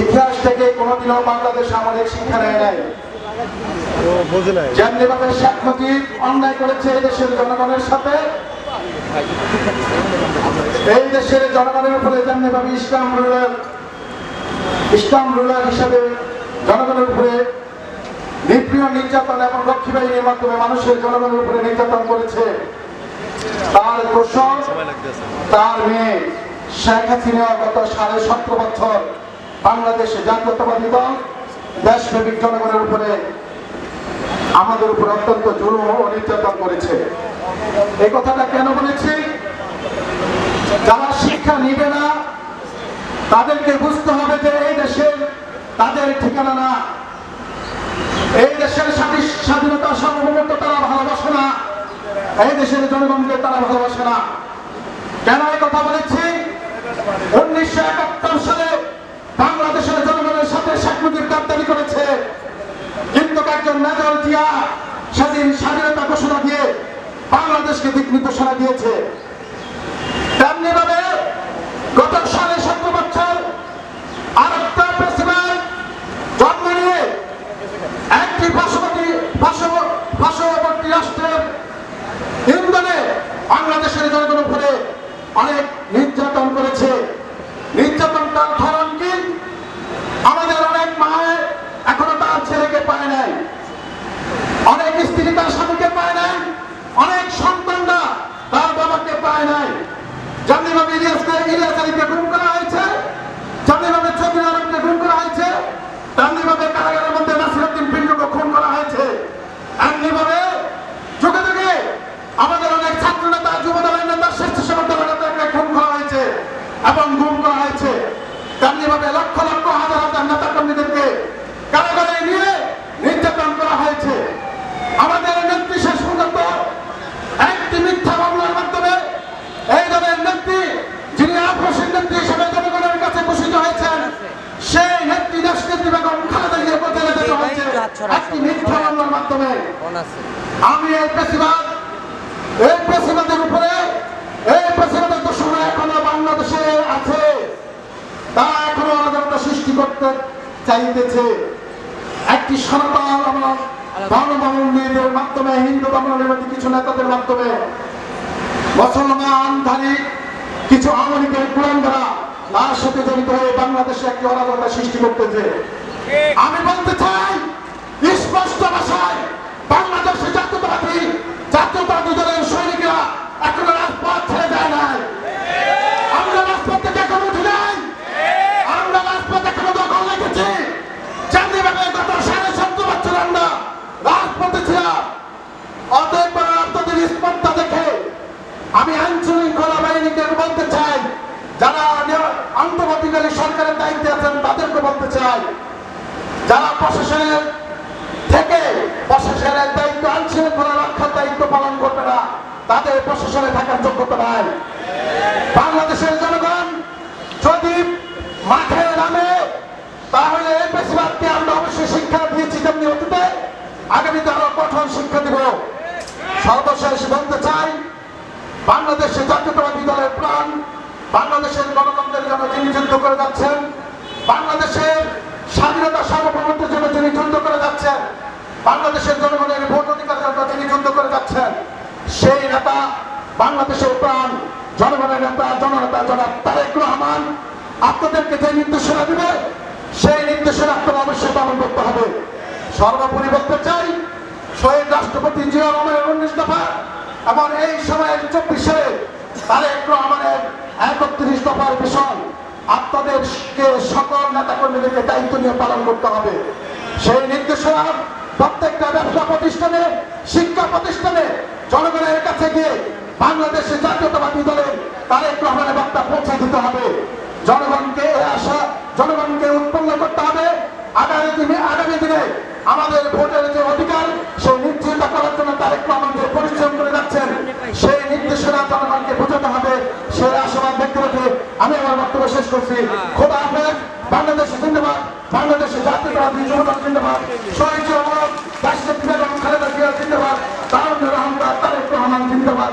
ইতিহাস থেকে কোনোদিনও বাংলাদেশ আমাদের শিক্ষা নেয় নাই। ও বোঝে নাই। যেমনিভাবে শেখ মুজিব অন্যায় করেছে এই দেশের জনগণের সাথে এই দেশের জনগণের উপরে যেমনিভাবে ইসলাম রুলার ইসলাম রুলার হিসাবে জনগণের উপরে নিপ্রিয় নির্যাতন এবং রক্ষী বাহিনীর মাধ্যমে মানুষের জনগণের উপরে নির্যাতন করেছে তার লাগতেছে তার মেয়ে শেখ হাসিনা গত সাড়ে সতেরো বছর বাংলাদেশে জাতীয়তাবাদী দল, দেশপ্রেমিক জনগণের উপরে আমাদের উপর অত্যন্ত জুলুম ও নির্যাতন করেছে। এই কথাটা কেন বলেছি? যারা শিক্ষা নিবে না, তাদেরকে বুঝতে হবে যে এই দেশের তাদের ঠিকানা না। এই দেশের স্বাধী- স্বাধীনতা সার্বভৌমত্ব তারা ভালোবাসে না। এই দেশের জনগণকে তারা ভালোবাসে না। কেন এই কথা বলেছি? একজন মেজর জিয়া সেদিন স্বাধীনতা ঘোষণা দিয়ে বাংলাদেশকে দিক নির্দেশনা দিয়েছে। তেমনি ভাবে গত quería salir একটি মাধ্যমে আমি এই পেশিবাদ এই পেশিবাদের উপরে এই পেশিবাদের দূষণ এখনও বাংলাদেশে আছে। তা এখনও সৃষ্টি করতে চাইতেছে। একটি সনাতন আমার ধর্মবন্ধীদের মাধ্যমে হিন্দু কিছু নেতাদের মাধ্যমে কিছু আওয়ামী লীগের কুলাঙ্গারা তার সাথে জড়িত হয়ে বাংলাদেশে একটি সৃষ্টি করতেছে। আমি বলতে চাই স্পষ্ট ভাষায় বাংলাদেশে জাতীয়তাবাদী জাতীয়তাবাদী দলের সৈনিকরা এখনও রাজপথ ছেড়ে যায় নাই আমরা রাজপথ থেকে এখন উঠি নাই আমরা রাজপথ এখনও দখল রেখেছি যেমনিভাবে গত সাড়ে সত্তর বছর আমরা রাজপথে ছিলাম অতএব আপনাদের স্পর্ধা দেখে আমি আঞ্চলিক কলা বাহিনীকে বলতে চাই যারা নিয়- সরকারের দায়িত্বে আছেন, তাদেরকে বলতে চাই, যারা প্রশাসনের থেকে প্রশাসনের দায়িত্ব আঞ্চলিক কলা রক্ষার দায়িত্ব পালন করবে না। তাদের প্রশাসনে থাকার যোগ্যতা নাই। বাংলাদেশের জনগণ যদি মাঠে নামে, তাহলে এই বেশিরভাগকে আমরা অবশ্যই শিক্ষা দিয়েছি তেমনি অতীতে। আগামীতে আরও কঠোর শিক্ষা দিব। সর্বশেষ বলতে চাই বাংলাদেশের জাতীয়তাবাদী দলের প্রাণ বাংলাদেশের গণতন্ত্রের জন্য যিনি যুদ্ধ করে যাচ্ছেন। বাংলাদেশের স্বাধীনতা সার্বভৌমত্বের জন্য যিনি যুদ্ধ করে যাচ্ছেন। বাংলাদেশের জনগণের ভোট অধিকারের জন্য যিনি যুদ্ধ করে যাচ্ছেন। সেই নেতা, বাংলাদেশের প্রাণ, জনগণের নেতা, জননেতা জনাব তারেক রহমান, আপনাদেরকে যে নির্দেশনা দিবে, সেই নির্দেশনা আপনারা অবশ্যই পালন করতে হবে। সর্বোপরি বলতে চাই, শহীদ রাষ্ট্রপতি জিয়া রহমানের উনিশ দফা এবং এই সময়ের চব্বিশ তারেক রহমানের একত্রিশ দফার বিষয়। আপনাদেরকে সকল নেতা কর্মীদেরকে দায়িত্ব নিয়ে পালন করতে হবে। সেই নির্দেশনা প্রত্যেকটা ব্যবসা প্রতিষ্ঠানে, শিক্ষা প্রতিষ্ঠানে জনগণের কাছে গিয়ে বাংলাদেশের জাতীয়তাবাদী দলের তারেক রহমানের বার্তা পৌঁছে দিতে হবে। জনগণকে আশা, জনগণকে উৎপন্ন করতে হবে। আগামী দিনে আগামী দিনে আমাদের ভোটের যে অধিকার, সেই নিশ্চিত করার জন্য তারেক রহমান পরিশ্রম করে যাচ্ছেন, সেই নির্দেশনা জনগণকে বোঝাতে হবে। সেই শেষ করছি। খোদা হাফেজ, বাংলাদেশে জিন্দাবাদ, বাংলাদেশে জাতীয়তাবাদী যুবদল জিন্দাবাদ। শহীদ বেগম খালেদা জিয়া জিন্দাবাদ তারুণ্য রহমান, তারেক রহমান জিন্দাবাদ।